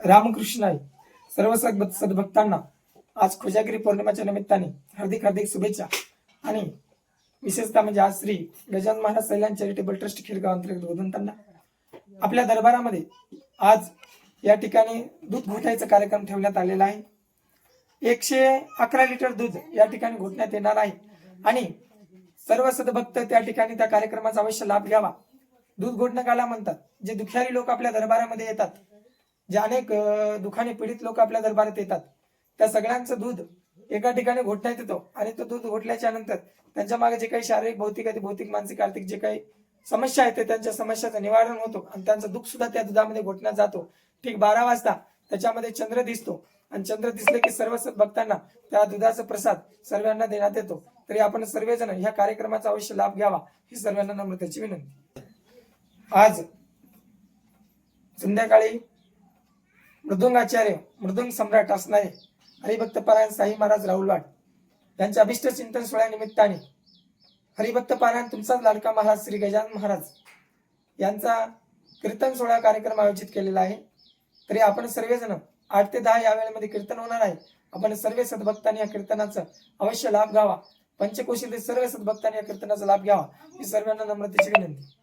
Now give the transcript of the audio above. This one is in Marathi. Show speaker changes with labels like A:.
A: रामकृष्ण आहे. सर्व सद्भक्तांना आज कोजागिरी पौर्णिमेच्या निमित्ताने हार्दिक हार्दिक शुभेच्छा. आणि विशेषतः म्हणजे आज श्री गजानन महाराज सैलान चॅरिटेबल ट्रस्ट खिरगाव अंतर्गत गोदंतांना आपल्या दरबारामध्ये आज या ठिकाणी दूध घोटायचा कार्यक्रम ठेवण्यात आलेला आहे. एकशे अकरा लिटर दूध या ठिकाणी घोटण्यात येणार आहे. आणि सर्व सद्भक्त त्या ठिकाणी त्या कार्यक्रमाचा अवश्य लाभ घ्यावा. दूध घोटणं काला म्हणतात. जे दुखारी लोक आपल्या दरबारामध्ये येतात जे अनेक दुखाने पीडित लोक आपल्या दरबारात येतात. त्या सगळ्यांचं दूध एका ठिकाणी घोटण्यात येतो आणि तो दूध घोटल्याच्या नंतर त्यांच्या मागे जे काही शारीरिक भौतिक आणि भौतिक मानसिक आर्थिक जे काही समस्या आहेत ते त्यांच्या समस्याचं निवारण होतो आणि त्यांचं दुःख सुद्धा त्या दुधामध्ये घोटण्यात जातो. ठीक बारा वाजता त्याच्यामध्ये चंद्र दिसतो आणि चंद्र दिसले की सर्व भक्तांना त्या दुधाचा प्रसाद सर्वांना देण्यात येतो. तरी आपण सर्वजण ह्या कार्यक्रमाचा अवश्य लाभ घ्यावा ही सर्वांना नम्रतेची विनंती. आज संध्याकाळी मृदुंगाचार्य मृदुंग सम्राट असणारे हरिभक्त पारायण साई महाराज राहुलवाड यांच्या अभिष्ट चिंतन सोहळ्यानिमित्ताने हरिभक्त पारायण तुमचाच लाडका महाराज श्री गजानन महाराज यांचा कीर्तन सोहळा कार्यक्रम आयोजित केलेला आहे. तरी आपण सर्वजण आठ ते दहा या वेळेमध्ये कीर्तन होणार आहे. आपण सर्व सद्भक्तांनी या कीर्तनाचा अवश्य लाभ घ्यावा. पंचकोशीतील सर्व सद्भक्तांनी या कीर्तनाचा लाभ घ्यावा. ही सर्वांना नम्रतेची विनंती.